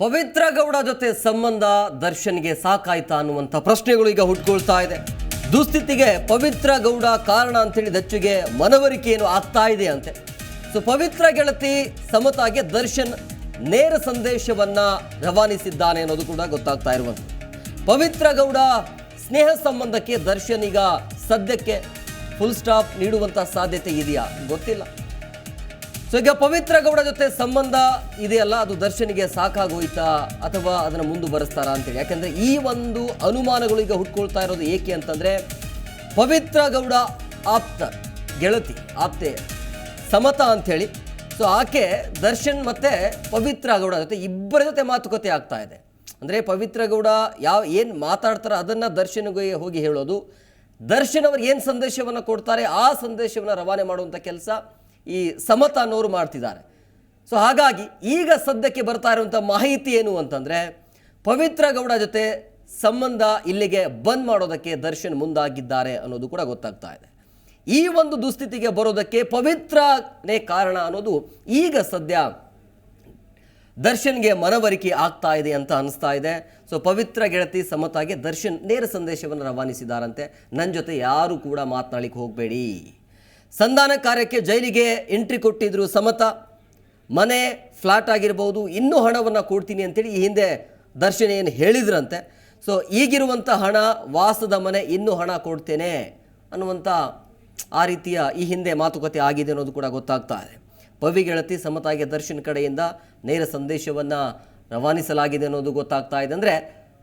ಪವಿತ್ರ ಗೌಡ ಜೊತೆ ಸಂಬಂಧ ದರ್ಶನ್ಗೆ ಸಾಕಾಯ್ತಾ ಅನ್ನುವಂಥ ಪ್ರಶ್ನೆಗಳು ಈಗ ಹುಟ್ಕೊಳ್ತಾ ಇದೆ. ದುಸ್ಥಿತಿಗೆ ಪವಿತ್ರ ಗೌಡ ಕಾರಣ ಅಂತೇಳಿ ದಚ್ಚುಗೆ ಏನು ಆಗ್ತಾ ಇದೆ ಅಂತೆ. ಸೊ, ಪವಿತ್ರ ಗೆಳತಿ ಸಮತಾಗೆ ದರ್ಶನ್ ನೇರ ಸಂದೇಶವನ್ನ ರವಾನಿಸಿದ್ದಾನೆ ಅನ್ನೋದು ಕೂಡ ಗೊತ್ತಾಗ್ತಾ ಇರುವಂಥದ್ದು. ಪವಿತ್ರ ಗೌಡ ಸ್ನೇಹ ಸಂಬಂಧಕ್ಕೆ ದರ್ಶನ್ ಈಗ ಸದ್ಯಕ್ಕೆ ಫುಲ್ ಸ್ಟಾಪ್ ನೀಡುವಂಥ ಸಾಧ್ಯತೆ ಇದೆಯಾ? ಗೊತ್ತಿಲ್ಲ. ಸೊ ಈಗ ಪವಿತ್ರ ಗೌಡ ಜೊತೆ ಸಂಬಂಧ ಇದೆಯಲ್ಲ, ಅದು ದರ್ಶನಿಗೆ ಸಾಕಾಗೋಯ್ತಾ ಅಥವಾ ಅದನ್ನು ಮುಂದುವರೆಸ್ತಾರಾ ಅಂತೇಳಿ ಯಾಕಂದ್ರೆ ಈ ಒಂದು ಅನುಮಾನಗಳು ಈಗ ಹುಟ್ಕೊಳ್ತಾ ಇರೋದು ಏಕೆ ಅಂತಂದ್ರೆ, ಪವಿತ್ರ ಗೌಡ ಆಪ್ತ, ಗೆಳತಿ, ಆಪ್ತೆ ಸಮತ ಅಂಥೇಳಿ ಸೊ ಆಕೆ, ದರ್ಶನ್ ಮತ್ತೆ ಪವಿತ್ರ ಗೌಡ ಜೊತೆ ಇಬ್ಬರ ಜೊತೆ ಮಾತುಕತೆ ಆಗ್ತಾ ಇದೆ. ಅಂದರೆ ಪವಿತ್ರ ಗೌಡ ಯಾವ, ಏನು ಮಾತಾಡ್ತಾರೋ ಅದನ್ನು ದರ್ಶನ್ಗೆ ಹೋಗಿ ಹೇಳೋದು. ದರ್ಶನ್ ಅವರು ಏನು ಸಂದೇಶವನ್ನು ಕೊಡ್ತಾರೆ, ಆ ಸಂದೇಶವನ್ನು ರವಾನೆ ಮಾಡುವಂಥ ಕೆಲಸ. ಈ ಸಮತ ಅನ್ನೋರು ಮಾಡ್ತಿದ್ದಾರೆ. ಸೊ ಹಾಗಾಗಿ ಈಗ ಸದ್ಯಕ್ಕೆ ಬರ್ತಾ ಇರುವಂಥ ಮಾಹಿತಿ ಏನು ಅಂತಂದರೆ, ಪವಿತ್ರ ಗೌಡ ಜೊತೆ ಸಂಬಂಧ ಇಲ್ಲಿಗೆ ಬಂದ್ ಮಾಡೋದಕ್ಕೆ ದರ್ಶನ್ ಮುಂದಾಗಿದ್ದಾರೆ ಅನ್ನೋದು ಕೂಡ ಗೊತ್ತಾಗ್ತಾ ಇದೆ. ಈ ಒಂದು ದುಸ್ಥಿತಿಗೆ ಬರೋದಕ್ಕೆ ಪವಿತ್ರನೇ ಕಾರಣ ಅನ್ನೋದು ಈಗ ಸದ್ಯ ದರ್ಶನ್ಗೆ ಮನವರಿಕೆ ಆಗ್ತಾ ಇದೆ ಅಂತ ಅನಿಸ್ತಾ ಇದೆ. ಸೊ ಪವಿತ್ರ ಗೆಳತಿ ಸಮತಾಗೆ ದರ್ಶನ್ ನೇರ ಸಂದೇಶವನ್ನು ರವಾನಿಸಿದಾರಂತೆ. ನನ್ನ ಜೊತೆ ಯಾರೂ ಕೂಡ ಮಾತನಾಡಲಿಕ್ಕೆ ಹೋಗಬೇಡಿ. ಸಂಧಾನ ಕಾರ್ಯಕ್ಕೆ ಜೈಲಿಗೆ ಎಂಟ್ರಿ ಕೊಟ್ಟಿದ್ರು ಸಮತ. ಮನೆ ಫ್ಲಾಟ್ ಆಗಿರ್ಬೋದು, ಇನ್ನೂ ಹಣವನ್ನು ಕೊಡ್ತೀನಿ ಅಂತೇಳಿ ಈ ಹಿಂದೆ ದರ್ಶನ್ ಏನು ಹೇಳಿದ್ರಂತೆ. ಸೊ ಈಗಿರುವಂಥ ಹಣ, ವಾಸದ ಮನೆ, ಇನ್ನೂ ಹಣ ಕೊಡ್ತೇನೆ ಅನ್ನುವಂಥ ಆ ರೀತಿಯ ಈ ಹಿಂದೆ ಮಾತುಕತೆ ಆಗಿದೆ ಅನ್ನೋದು ಕೂಡ ಗೊತ್ತಾಗ್ತಾ ಇದೆ. ಪವಿ ಗೆಳತಿ ಸಮತಾಗೆ ದರ್ಶನ್ ಕಡೆಯಿಂದ ನೇರ ಸಂದೇಶವನ್ನು ರವಾನಿಸಲಾಗಿದೆ ಅನ್ನೋದು ಗೊತ್ತಾಗ್ತಾ ಇದೆ. ಅಂದರೆ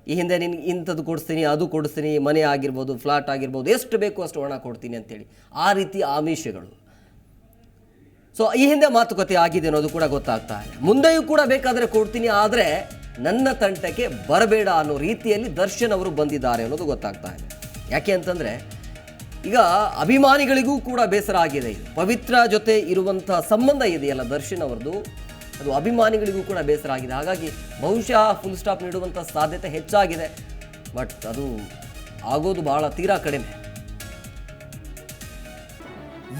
ಈ ಹಿಂದೆ ನಿನ್ಗೆ ಇಂಥದ್ದು ಕೊಡಿಸ್ತೀನಿ, ಅದು ಕೊಡಿಸ್ತೀನಿ, ಮನೆ ಆಗಿರ್ಬೋದು ಫ್ಲಾಟ್ ಆಗಿರ್ಬೋದು, ಎಷ್ಟು ಬೇಕು ಅಷ್ಟು ಹಣ ಕೊಡ್ತೀನಿ ಅಂತೇಳಿ. ಆ ರೀತಿ ಆಮಿಷಗಳು. ಸೊ ಈ ಹಿಂದೆ ಮಾತುಕತೆ ಆಗಿದೆ ಅನ್ನೋದು ಕೂಡ ಗೊತ್ತಾಗ್ತಾ ಇದೆ. ಮುಂದೆಯೂ ಕೂಡ ಬೇಕಾದರೆ ಕೊಡ್ತೀನಿ, ಆದರೆ ನನ್ನ ತಂಟಕ್ಕೆ ಬರಬೇಡ ಅನ್ನೋ ರೀತಿಯಲ್ಲಿ ದರ್ಶನ್ ಅವರು ಬಂದಿದ್ದಾರೆ ಅನ್ನೋದು ಗೊತ್ತಾಗ್ತಾ ಇದೆ. ಯಾಕೆ ಅಂತಂದರೆ, ಈಗ ಅಭಿಮಾನಿಗಳಿಗೂ ಕೂಡ ಬೇಸರ ಆಗಿದೆ. ಪವಿತ್ರ ಜೊತೆ ಇರುವಂಥ ಸಂಬಂಧ ಇದೆಯಲ್ಲ ದರ್ಶನ್ ಅವರದು ಅದು ಅಭಿಮಾನಿಗಳಿಗೂ ಕೂಡ ಬೇಸರ ಆಗಿದೆ. ಹಾಗಾಗಿ ಬಹುಶಃ ಫುಲ್ ಸ್ಟಾಪ್ ನೀಡುವಂಥ ಸಾಧ್ಯತೆ ಹೆಚ್ಚಾಗಿದೆ. ಬಟ್ ಅದು ಆಗೋದು ಬಹಳ ತೀರಾ ಕಡಿಮೆ.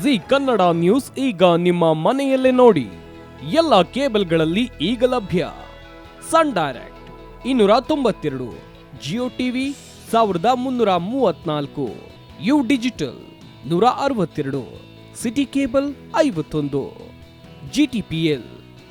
ಜಿ ಕನ್ನಡ ನ್ಯೂಸ್ ಈಗ ನಿಮ್ಮ ಮನೆಯಲ್ಲೇ ನೋಡಿ. ಎಲ್ಲ ಕೇಬಲ್ಗಳಲ್ಲಿ ಈಗ ಲಭ್ಯ. ಸನ್ ಡೈರೆಕ್ಟ್ ಇನ್ನೂರ ತೊಂಬತ್ತೆರಡು, ಜಿಯೋ ಟಿವಿ ಸಾವಿರದ ಮುನ್ನೂರ ಮೂವತ್ನಾಲ್ಕು ಯು ಡಿಜಿಟಲ್ ನೂರ ಅರವತ್ತೆರಡು, ಸಿಟಿ ಕೇಬಲ್ ಐವತ್ತೊಂದು, ಜಿ ಟಿ ಪಿ ಎಲ್